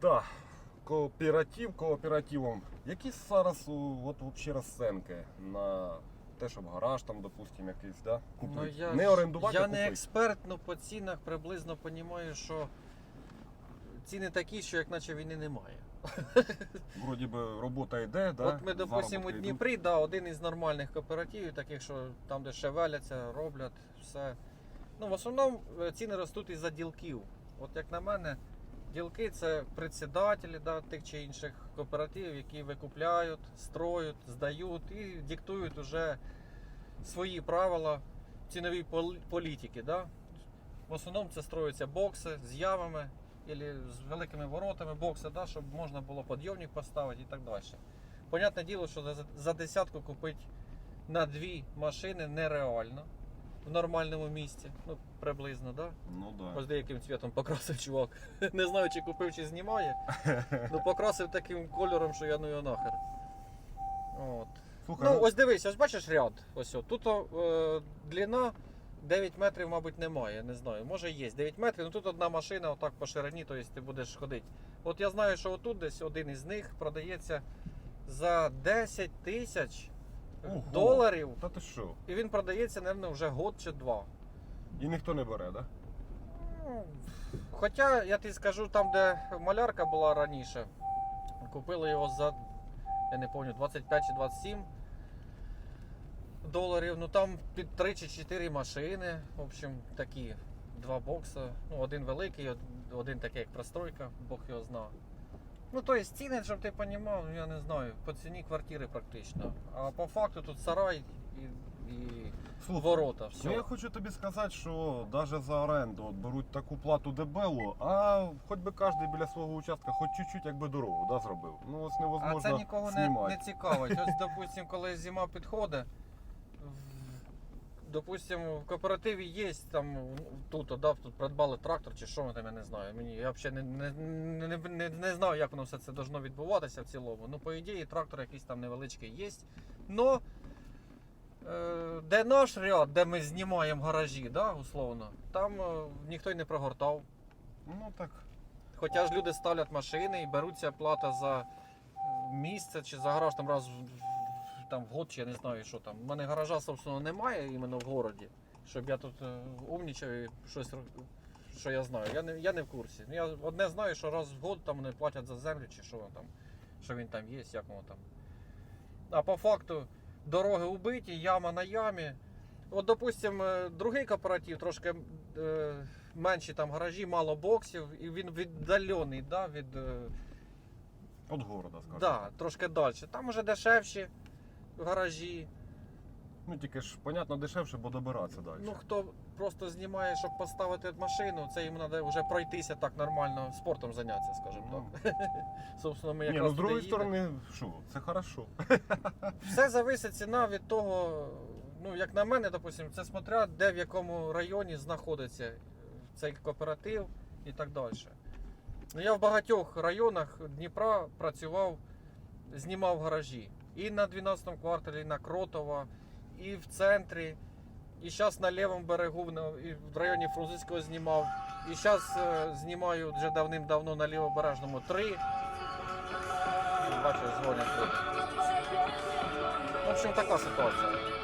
Да, кооператив кооперативом. Які зараз от, взагалі розценки на те, щоб гараж там, допустимо, якийсь, да? Купити? Ну, я не орендувати, Я а не експерт, але по цінах приблизно розумію, що ціни такі, що як наче війни немає. Вроді би робота йде, да? От ми, допустимо, у. Дніпрі, да, один із нормальних кооперативів, таких, що там, де шевеляться, роблять все. Ну, в основному е, ціни ростуть із-за ділків. От як на мене, ділки це председателі да, тих чи інших кооперативів, які викупляють, строють, здають і диктують уже свої правила цінової пол- політики. Да? В основному це строються бокси з ямами або з великими воротами бокси, да, щоб можна було підйомник поставити і так далі. Понятне діло, що за десятку купити на дві машини нереально в нормальному місці. Ну, приблизно, да? Ну да. Ось деяким цвітом покрасив чувак. Не знаю, чи купив, чи знімає. Ну покрасив таким кольором, що я ну його нахер. От. Слухай, Ну, ось дивись, ось бачиш ряд. Ось о. Тут е, длина 9 метрів, мабуть, немає. Не знаю. Може є 9 метрів, ну тут одна машина, отак по ширині, тобто ти будеш ходити. От я знаю, що отут десь один із них продається за 10 тисяч Ого. доларів. Та ти що? І він продається, мабуть, вже год чи два. І ніхто не бере, да? Ну, Хоча я тобі скажу, там, де малярка була раніше, купили його за, я не пам'ятаю, 25 чи 27 доларів. Ну там під 3 чи 4 машини. В общем, такі два бокси. Ну, один великий, один такий, як простройка, Бог його знає. Ну, тобто ціни, щоб ти розумів, я не знаю, по ціні квартири практично. А по факту тут сарай і, і Слухай, ворота. Ну, я хочу тобі сказати, що навіть за оренду от беруть таку плату дебелу, а хоч би кожен біля свого участка хоч чуть-чуть якби дорогу да, зробив. Ну ось А це нікого не, знімати. не цікавить. Ось, допустим, коли зима підходить, допустим, в кооперативі є там тут, да, тут придбали трактор чи що ми там, я не знаю. Мені я взагалі не, не, не, не, не знаю, як воно все це должно відбуватися в цілому. Ну, по ідеї, трактор якийсь там невеличкий є. Но е, де наш ряд, де ми знімаємо гаражі, да, условно, там е, ніхто й не прогортав. Ну так. Хоча ж люди ставлять машини і беруться плата за місце чи за гараж там раз в- там, в год, чи я не знаю, що там. У мене гаража, собственно, немає іменно в городі, щоб я тут е, умнічав і щось, що я знаю. Я не, я не в курсі. Ну, Я одне знаю, що раз в год там вони платять за землю, чи що там, що він там є, як воно там. А по факту дороги убиті, яма на ямі. От, допустим, е, другий кооператив, трошки е, менші там гаражі, мало боксів, і він віддалений да, від е, От города, скажімо. да, трошки далі. Там уже дешевші гаражі. Ну тільки ж, понятно, дешевше, бо добиратися далі. Ну хто просто знімає, щоб поставити машину, це йому треба вже пройтися так нормально, спортом зайнятися, скажімо так. Собственно, ми Ні, якраз ну з туди другої їдемо. сторони, що, це хорошо. Все зависить ціна від того, ну як на мене, допустим, це смотря де в якому районі знаходиться цей кооператив і так далі. Ну, я в багатьох районах Дніпра працював, знімав гаражі. І на 12 кварталі, і на Кротова, і в центрі. І зараз на лівому берегу, і в районі Фрунзенського знімав. І зараз знімаю вже давним-давно на лівобережному 3. Бачу, дзвонять тут. В общем, така ситуація.